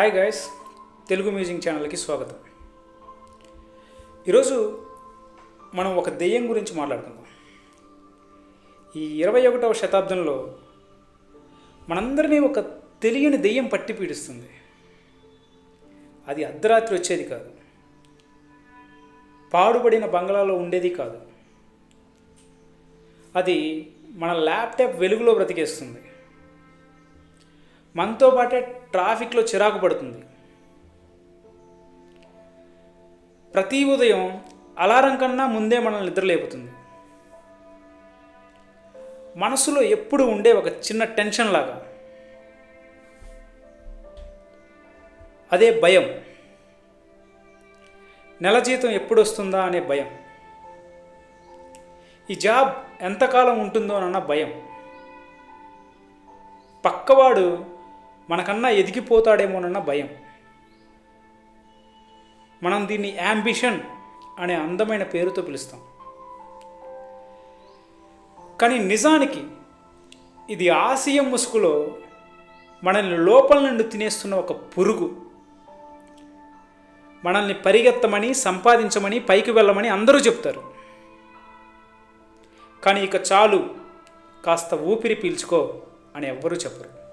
Hi guys Telugu music ఛానల్కి స్వాగతం. ఈరోజు మనం ఒక దెయ్యం గురించి మాట్లాడుకుందాం. ఈ ఇరవై ఒకటవ శతాబ్దంలో మనందరినీ ఒక తెలియని దెయ్యం పట్టి పీడిస్తుంది. అది అర్ధరాత్రి వచ్చేది కాదు. పాడుబడిన బంగ్లాలో ఉండేది కాదు. అది మన ల్యాప్టాప్ వెలుగులో బ్రతికేస్తుంది. మనతో పాటే ట్రాఫిక్లో చిరాకు పడుతుంది. ప్రతి ఉదయం అలారం కన్నా ముందే మనల్ని నిద్రలేపుతుంది మనసులో ఎప్పుడు ఉండే ఒక చిన్న టెన్షన్ లాగా. అదే భయం. నెల జీతం ఎప్పుడు వస్తుందా అనే భయం. ఈ జాబ్ ఎంతకాలం ఉంటుందో అన్న భయం. పక్కవాడు మనకన్నా ఎదిగిపోతాడేమోనన్న భయం. మనం దీన్ని యాంబిషన్ అనే అందమైన పేరుతో పిలుస్తాం. కానీ నిజానికి ఇది ఆసియం ముసుగులో మనల్ని లోపల నుండి తినేస్తున్న ఒక పురుగు. మనల్ని పరిగెత్తమని సంపాదించమని పైకి వెళ్ళమని అందరూ చెప్తారు. కానీ ఇక చాలు కాస్త ఊపిరి పీల్చుకో అని ఎవ్వరూ చెప్పరు.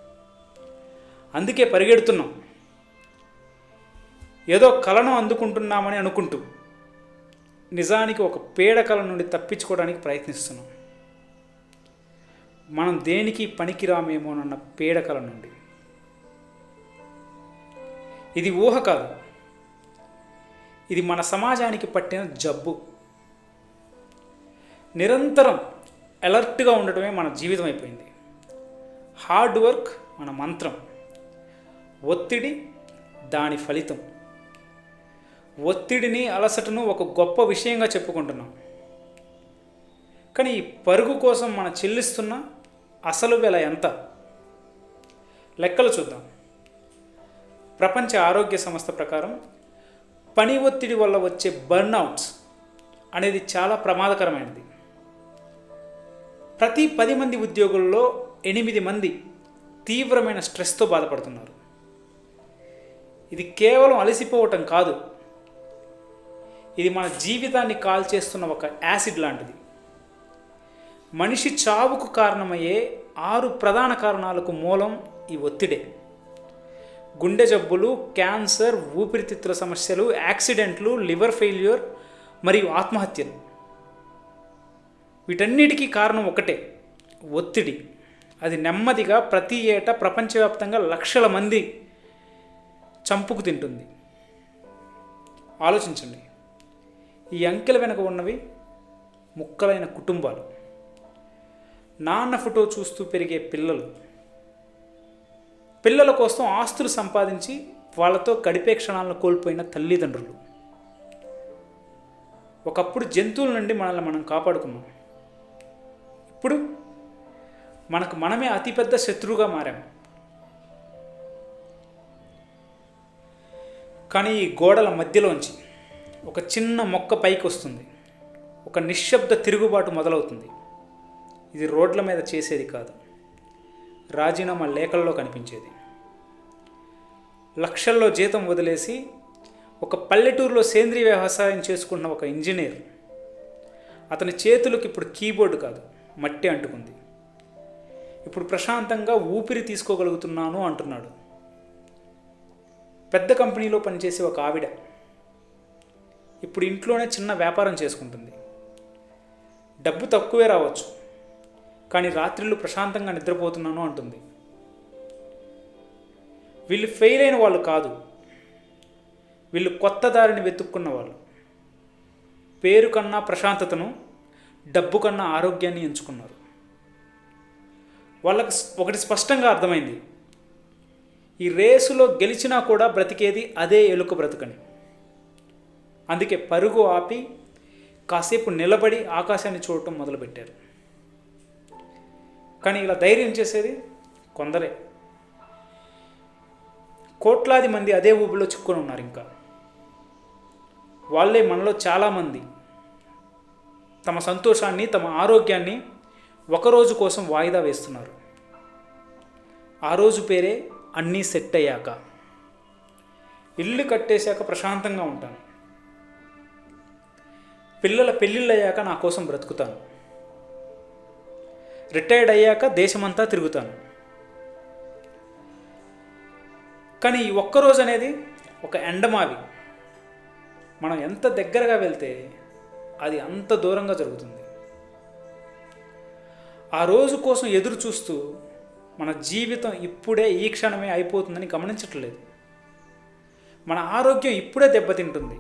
అందుకే పరిగెడుతున్నాం. ఏదో కళను అందుకుంటున్నామని అనుకుంటూ నిజానికి ఒక పీడకల నుండి తప్పించుకోవడానికి ప్రయత్నిస్తున్నాం. మనం దేనికి పనికిరామేమోనన్న పీడకల నుండి. ఇది ఊహ కాదు. ఇది మన సమాజానికి పట్టిన జబ్బు. నిరంతరం అలర్ట్గా ఉండటమే మన జీవితం అయిపోయింది. హార్డ్ వర్క్ మన మంత్రం. ఒత్తిడి దాని ఫలితం. ఒత్తిడిని అలసటను ఒక గొప్ప విషయంగా చెప్పుకుంటున్నాం. కానీ ఈ పరుగు కోసం మనం చెల్లిస్తున్న అసలు వెల ఎంత? లెక్కలు చూద్దాం. ప్రపంచ ఆరోగ్య సంస్థ ప్రకారం పని ఒత్తిడి వల్ల వచ్చే బర్న్అవుట్స్ అనేది చాలా ప్రమాదకరమైనది. ప్రతి పది మంది ఉద్యోగుల్లో ఎనిమిది మంది తీవ్రమైన స్ట్రెస్తో బాధపడుతున్నారు. ఇది కేవలం అలసిపోవటం కాదు. ఇది మన జీవితాన్ని కాల్చేస్తున్న ఒక యాసిడ్ లాంటిది. మనిషి చావుకు కారణమయ్యే ఆరు ప్రధాన కారణాలకు మూలం ఈ ఒత్తిడే. గుండె జబ్బులు క్యాన్సర్ ఊపిరితిత్తుల సమస్యలు యాక్సిడెంట్లు లివర్ ఫెయిల్యూర్ మరియు ఆత్మహత్యలు. వీటన్నిటికీ కారణం ఒకటే ఒత్తిడి. అది నెమ్మదిగా ప్రతి ఏటా ప్రపంచవ్యాప్తంగా లక్షల మంది చంపుకు తింటుంది. ఆలోచించండి. ఈ అంకెల వెనుక ఉన్నవి ముక్కలైన కుటుంబాలు. నాన్న ఫోటో చూస్తూ పెరిగే పిల్లలు. పిల్లల కోసం ఆస్తులు సంపాదించి వాళ్ళతో గడిపే క్షణాలను కోల్పోయిన తల్లిదండ్రులు. ఒకప్పుడు జంతువుల నుండి మనల్ని మనం కాపాడుకున్నాం. ఇప్పుడు మనకు మనమే అతిపెద్ద శత్రువుగా మారాం. కానీ ఈ గోడల మధ్యలోంచి ఒక చిన్న మొక్క పైకి వస్తుంది. ఒక నిశ్శబ్ద తిరుగుబాటు మొదలవుతుంది. ఇది రోడ్ల మీద చేసేది కాదు. రాజీనామా లేఖల్లో కనిపించేది. లక్షల్లో జీతం వదిలేసి ఒక పల్లెటూరులో సేంద్రీయ వ్యవసాయం చేసుకున్న ఒక ఇంజనీర్. అతని చేతులకు ఇప్పుడు కీబోర్డు కాదు మట్టి అంటుకుంది. ఇప్పుడు ప్రశాంతంగా ఊపిరి తీసుకోగలుగుతున్నాను అంటున్నాడు. పెద్ద కంపెనీలో పనిచేసే ఒక ఆవిడ ఇప్పుడు ఇంట్లోనే చిన్న వ్యాపారం చేసుకుంటుంది. డబ్బు తక్కువే రావచ్చు కానీ రాత్రిళ్ళు ప్రశాంతంగా నిద్రపోతున్నాను అంటుంది. వీళ్ళు ఫెయిల్ అయిన వాళ్ళు కాదు వీళ్ళు కొత్త దారిని వెతుక్కున్న వాళ్ళు. పేరు కన్నా ప్రశాంతతను డబ్బు కన్నా ఆరోగ్యాన్ని ఎంచుకున్నారు. వాళ్ళకి ఒకటి స్పష్టంగా అర్థమైంది. ఈ రేసులో గెలిచినా కూడా బ్రతికేది అదే ఎలుక బ్రతుకని. అందుకే పరుగు ఆపి కాసేపు నిలబడి ఆకాశాన్ని చూడటం మొదలుపెట్టారు. కానీ ఇలా ధైర్యం చేసేది కొందరే. కోట్లాది మంది అదే ఊబిలో చిక్కుని ఉన్నారు ఇంకా. వాళ్ళే మనలో చాలామంది తమ సంతోషాన్ని తమ ఆరోగ్యాన్ని ఒకరోజు కోసం వాయిదా వేస్తున్నారు. ఆ రోజు పేరే అన్నీ సెట్ అయ్యాక. ఇల్లు కట్టేశాక ప్రశాంతంగా ఉంటాను. పిల్లల పెళ్ళిళ్ళు అయ్యాక నా కోసం బ్రతుకుతాను. రిటైర్డ్ అయ్యాక దేశమంతా తిరుగుతాను. కానీ ఈ ఒక్కరోజు అనేది ఒక ఎండమావి. మనం ఎంత దగ్గరగా వెళ్తే అది అంత దూరంగా జరుగుతుంది. ఆ రోజు కోసం ఎదురు చూస్తూ మన జీవితం ఇప్పుడే ఈ క్షణమే అయిపోతుందని గమనించట్లేదు. మన ఆరోగ్యం ఇప్పుడే దెబ్బతింటుంది.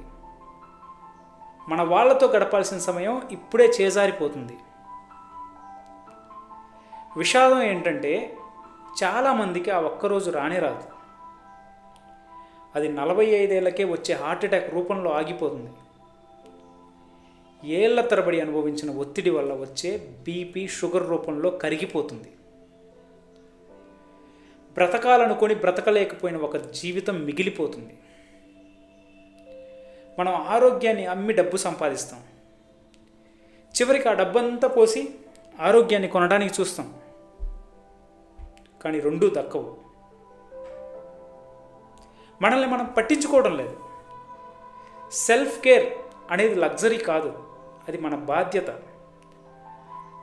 మన వాళ్ళతో గడపాల్సిన సమయం ఇప్పుడే చేజారిపోతుంది. విషాదం ఏంటంటే చాలామందికి ఆ ఒక్కరోజు రానే రాదు. అది నలభై ఐదేళ్ళకే వచ్చే హార్ట్ అటాక్ రూపంలో ఆగిపోతుంది. ఏళ్ళ తరబడి అనుభవించిన ఒత్తిడి వల్ల వచ్చే బీపీ షుగర్ రూపంలో కరిగిపోతుంది. బ్రతకాలనుకొని బ్రతకలేకపోయిన ఒక జీవితం మిగిలిపోతుంది. మనం ఆరోగ్యాన్ని అమ్మి డబ్బు సంపాదిస్తాం. చివరికి ఆ డబ్బంతా పోసి ఆరోగ్యాన్ని కొనడానికి చూస్తాం. కానీ రెండూ దక్కవు. మనల్ని మనం పట్టించుకోవడం లేదు. సెల్ఫ్ కేర్ అనేది లగ్జరీ కాదు. అది మన బాధ్యత.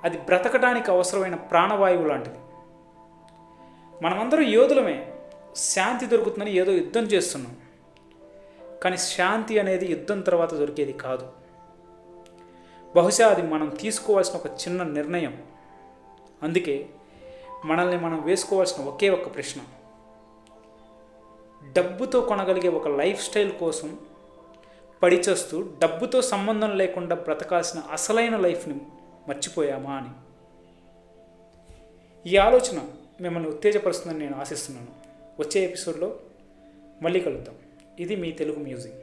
అది బ్రతకడానికి అవసరమైన ప్రాణవాయువు లాంటిది. మనమందరం యోధులమే. శాంతి దొరుకుతుందని ఏదో యుద్ధం చేస్తున్నాం. కానీ శాంతి అనేది యుద్ధం తర్వాత దొరికేది కాదు. బహుశా అది మనం తీసుకోవాల్సిన ఒక చిన్న నిర్ణయం. అందుకే మనల్ని మనం వేసుకోవాల్సిన ఒకే ఒక్క ప్రశ్న. డబ్బుతో కొనగలిగే ఒక లైఫ్ స్టైల్ కోసం పడిచేస్తూ డబ్బుతో సంబంధం లేకుండా బ్రతకాల్సిన అసలైన లైఫ్ని మర్చిపోయామా అని. ఈ ఆలోచన మిమ్మల్ని ఉత్తేజపరుస్తుందని నేను ఆశిస్తున్నాను. వచ్చే ఎపిసోడ్లో మళ్ళీ కలుద్దాం. ఇది మీ తెలుగు మ్యూజిక్.